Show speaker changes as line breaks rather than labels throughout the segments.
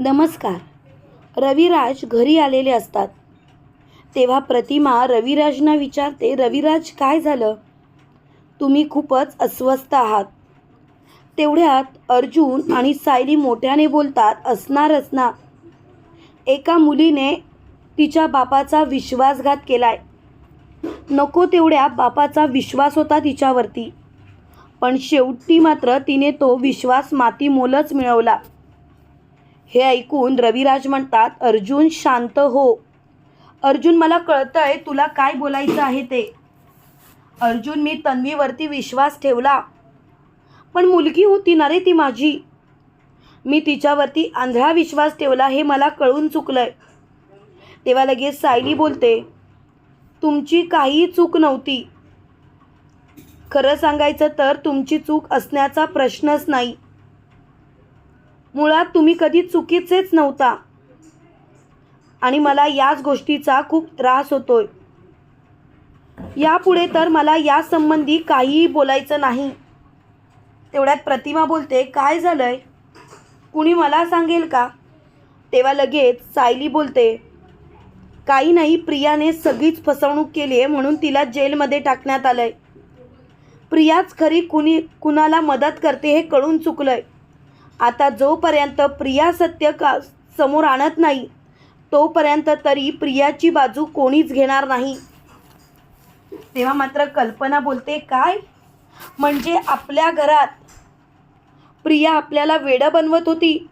नमस्कार. रविराज घरी आलेले असतात. तेव्हा प्रतिमा रविराजना विचारते रविराज काय झालं? तुम्ही खूपच अस्वस्थ आहात. तेवढ्यात अर्जुन आणि सायली मोठ्याने बोलतात असणारच ना. एका मुलीने तिच्या बापाचा विश्वासघात केलाय. नको तेवढ्या बापाचा विश्वास होता तिच्यावरती. पण शेवटी मात्र तिने तो विश्वास मातीमोलच मिळवला. हे ऐकून रविराज म्हणतात अर्जुन शांत हो. अर्जुन मला कळतंय तुला काय बोलायचं आहे ते. अर्जुन मी तन्वीवरती विश्वास ठेवला. पण मुलगी होती ना रे ती माझी. मी तिच्यावरती आंधळा विश्वास ठेवला हे मला कळून चुकलंय. तेव्हा लगेच सायली बोलते तुमची काही चूक नव्हती. खरं सांगायचं तर तुमची चूक असण्याचा प्रश्नच नाही. मुळात तुम्ही कधी चुकीचेच नव्हता. आणि मला याच गोष्टीचा खूप त्रास होतोय. यापुढे तर मला या संबंधी काहीही बोलायचं नाही. तेवढ्यात प्रतिमा बोलते काय झालंय? कुणी मला सांगेल का? तेव्हा लगेच सायली बोलते काही नाही प्रियाने सगळीच फसवणूक केली आहे म्हणून तिला जेलमध्ये टाकण्यात आलंय. प्रियाच खरी कुणी कुणाला मदत करते हे कळून चुकलंय. आता जोपर्यंत प्रिया सत्य का समोर आणत नाही तोपर्यंत तरी प्रियाची बाजू कोणीच घेणार नाही. तेव्हा मात्र कल्पना बोलते काय? म्हणजे आपल्या घरात प्रिया आपल्याला वेडं बनवत होती.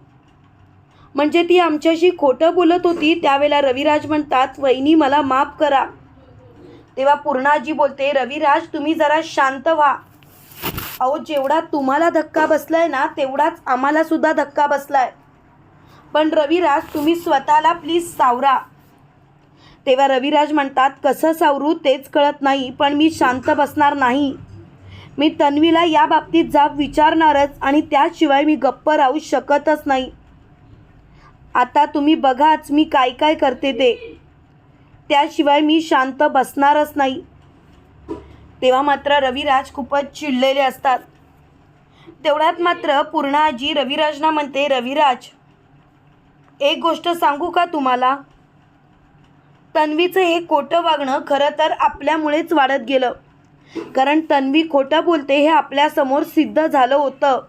म्हणजे ती आमच्याशी खोटं बोलत होती त्यावेळेला रविराज म्हणतात वहिनी मला माफ करा. तेव्हा पूर्णाजी बोलते रविराज तुम्ही जरा शांत व्हा. अहो जेवढा तुम्हाला धक्का बसलाय ना तेवढाच आम्हाला सुद्धा धक्का बसलाय. पण रविराज तुम्ही स्वतःला प्लीज सावरा. तेव्हा रविराज म्हणतात कसं सावरू तेच कळत नाही पण मी शांत बसणार नाही. मी तन्वीला या बाबतीत जाब विचारणारच आणि त्याशिवाय मी गप्प राहू शकतच नाही. आता तुम्ही बघाच मी काय काय करते ते. त्याशिवाय मी शांत बसणारच नाही. तेव्हा मात्र रविराज खूपच चिडलेले असतात. तेवढ्यात मात्र पूर्णाजी रविराजना म्हणते रविराज एक गोष्ट सांगू का तुम्हाला? तन्वीचं हे खोटं वागणं खरं तर आपल्यामुळेच वाढत गेलं. कारण तन्वी खोटं बोलते हे आपल्यासमोर सिद्ध झालं होतं.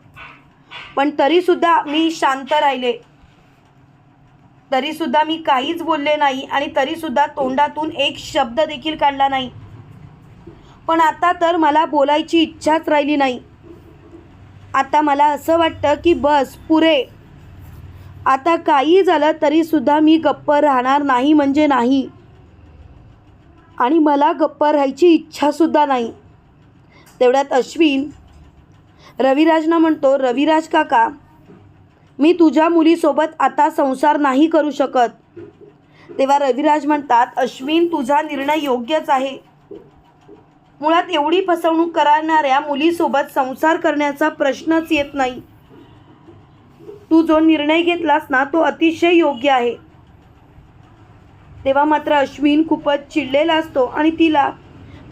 पण तरीसुद्धा मी शांत राहिले. तरीसुद्धा मी काहीच बोलले नाही आणि तरीसुद्धा तोंडातून एक शब्द देखील काढला नाही. पण आता तर मला बोलायची इच्छाच राहिली नाही. आता मला असं वाटतं की बस पुरे. आता काही झालं तरीसुद्धा मी गप्प राहणार नाही म्हणजे नाही. आणि मला गप्प राहायची इच्छासुद्धा नाही. तेवढ्यात अश्विन रविराजना म्हणतो रविराज काका मी तुझ्या मुलीसोबत आता संसार नाही करू शकत. तेव्हा रविराज म्हणतात अश्विन तुझा निर्णय योग्यच आहे. मुळात एवढी फसवणूक करणाऱ्या मुलीसोबत संसार करण्याचा प्रश्नच येत नाही. तू जो निर्णय घेतलास ना तो अतिशय योग्य आहे. तेव्हा मात्र अश्विन खूपच चिडलेला असतो आणि तिला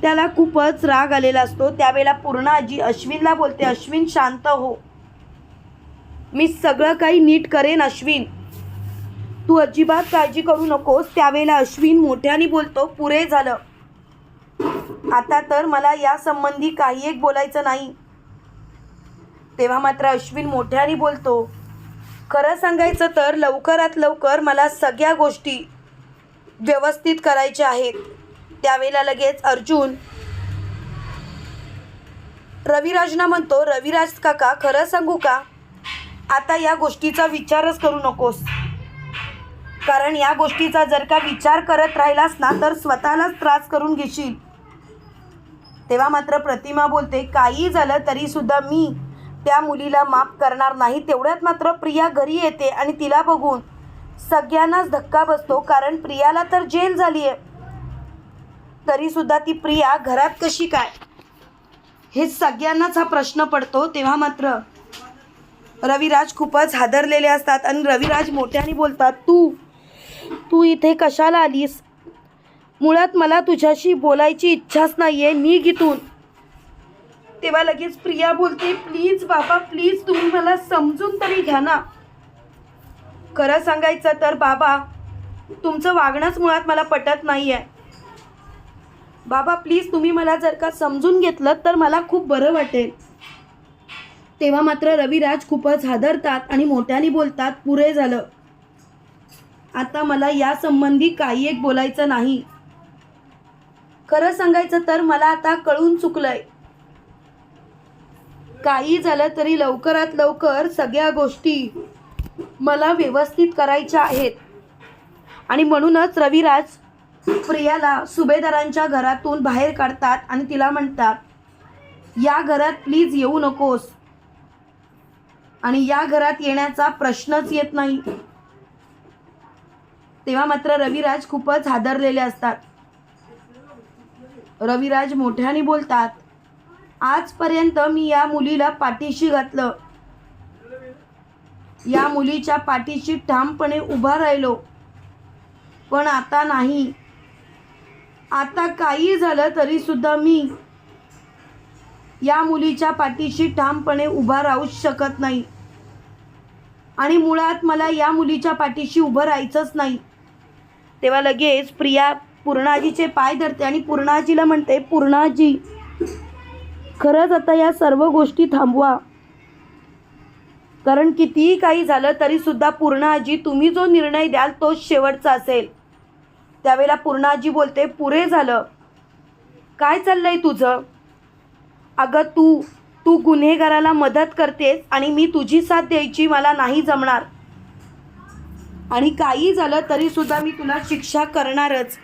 त्याला खूपच राग आलेला असतो. त्यावेळेला पूर्ण आजी अश्विनला बोलते अश्विन शांत हो. मी सगळं काही नीट करेन अश्विन. तू अजिबात काळजी करू नकोस. त्यावेळेला अश्विन मोठ्याने बोलतो पुरे झालं. आता तर मला यासंबंधी काही एक बोलायचं नाही. तेव्हा मात्र अश्विन मोठ्याने बोलतो खरं सांगायचं तर लवकरात लवकर मला सगळ्या गोष्टी व्यवस्थित करायच्या आहेत. त्यावेळेला लगेच अर्जुन रविराजना म्हणतो रविराज काका खरं सांगू का? आता या गोष्टीचा विचारच करू नकोस. कारण या गोष्टीचा जर का विचार करत राहिलास ना तर स्वतःलाच त्रास करून घेशील. तेव्हा मात्र प्रतिमा बोलते काही झालं तरीसुद्धा मी त्या मुलीला माफ करणार नाही. तेवढ्यात मात्र प्रिया घरी येते आणि तिला बघून सगळ्यांनाच धक्का बसतो कारण प्रियाला तर जेल झाली आहे तरीसुद्धा ती प्रिया घरात कशी काय? हे सगळ्यांनाच हा प्रश्न पडतो. तेव्हा मात्र रविराज खूपच हादरलेले असतात आणि रविराज मोठ्याने बोलतात तू तू इथे कशाला आलीस? मुळात मला तुझ्याशी बोलायची इच्छाच नाही आहे निघ इथून तेव्हा लगेच प्रिया बोलते प्लीज बाबा प्लीज तुम्ही मला समजून तरी घ्या ना. खरं सांगायचं तर बाबा तुमचं वागणंच मुळात मला पटत नाही आहे बाबा प्लीज तुम्ही मला जर का समजून घेतलं तर मला खूप बरं वाटेल. तेव्हा मात्र रविराज खूपच हादरतात आणि मोठ्याने बोलतात पुरे झालं. आता मला यासंबंधी काही एक बोलायचं नाही. खरं सांगायचं तर मला आता कळून चुकलंय. काही झालं तरी लवकरात लवकर सगळ्या गोष्टी मला व्यवस्थित करायच्या आहेत. आणि म्हणूनच रविराज प्रियाला सुभेदारांच्या घरातून बाहेर काढतात आणि तिला म्हणतात या घरात प्लीज येऊ नकोस. आणि या घरात येण्याचा प्रश्नच येत नाही. तेव्हा मात्र रविराज खूपच हादरलेले असतात. रविराज मोठ्याने बोलतात आजपर्यंत मी या मुलीला पाठीशी घातलं. या मुलीच्या पाठीशी ठामपणे उभा राहिलो. पण आता नाही. आता काही झालं तरी सुद्धा मी या मुलीच्या पाठीशी ठामपणे उभा राहूच शकत नाही. आणि मुळात मला या मुलीच्या पाठीशी उभं राहायचंच नाही. तेव्हा लगेच प्रिया पूर्णाजीचे पाय धरते आणि पूर्णाजीला म्हणते पूर्णाजी खरंच आता या सर्व गोष्टी थांबवा. कारण कितीही काही झालं तरी सुद्धा पूर्णाजी तुम्ही जो निर्णय द्याल तोच शेवटचा असेल. त्यावेळेला पूर्णाजी बोलते पुरे झालं. काय चाललंय तुझं? अगं तू तू गुन्हेगाराला मदत करतेस आणि मी तुझी साथ द्यायची मला नाही जमणार. आणि काही झालं तरी सुद्धा मी तुला शिक्षा करणारच.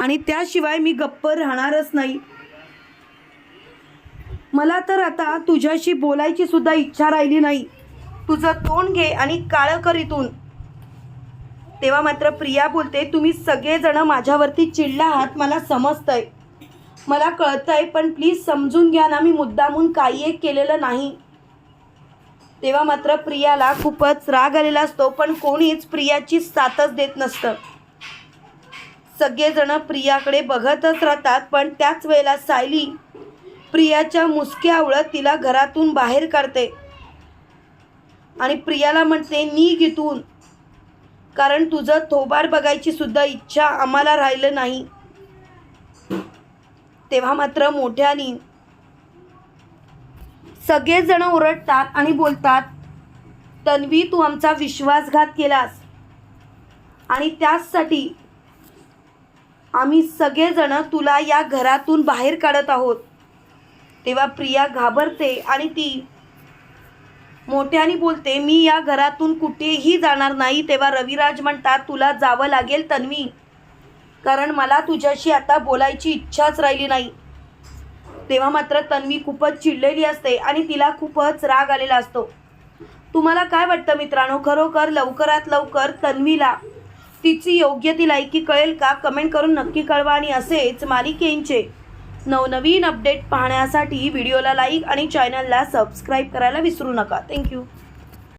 आणि त्याशिवाय मी गप्प राहणारच नाही. मला तर आता तुझ्याशी बोलायची सुद्धा इच्छा राहिली नाही. तुझं तोंड घे आणि काळं कर इथून. तेव्हा मात्र प्रिया बोलते तुम्ही सगळेजण माझ्यावरती चिडला आहात मला समजतंय. मला कळतंय पण प्लीज समजून घ्या ना मी मुद्दामून काही एक केलेलं नाही. तेव्हा मात्र प्रियाला खूपच राग आलेला असतो पण कोणीच प्रियाची साथच देत नसतं. सगळेजण प्रियाकडे बघतच राहतात पण त्याच वेळेला सायली प्रियाच्या मुसक्या आवळत तिला घरातून बाहेर काढते. आणि प्रियाला म्हणते निघ इथून कारण तुझं थोबार बघायची सुद्धा इच्छा आम्हाला राहिलं नाही. तेव्हा मात्र मोठ्याने सगळेजण ओरडतात आणि बोलतात तन्वी तू आमचा विश्वासघात केलास. आणि त्याचसाठी आम्ही सगळेजण तुला या घरातून बाहेर काढत आहोत. तेव्हा प्रिया घाबरते आणि ती मोठ्याने बोलते मी या घरातून कुठेही जाणार नाही. तेव्हा रविराज म्हणतात तुला जावं लागेल तन्वी. कारण मला तुझ्याशी आता बोलायची इच्छाच राहिली नाही. तेव्हा मात्र तन्वी खूपच चिडलेली असते आणि तिला खूपच राग आलेला असतो. तुम्हाला काय वाटतं मित्रांनो? खरोखर लवकरात लवकर तन्वीला तिची योग्य ती लायकी कळेल का? कमेंट करून नक्की कळवा आणि असेच मालिकेंचे नवनवीन अपडेट पाहण्यासाठी व्हिडिओला लाईक आणि चॅनलला सबस्क्राईब करायला विसरू नका. थँक्यू.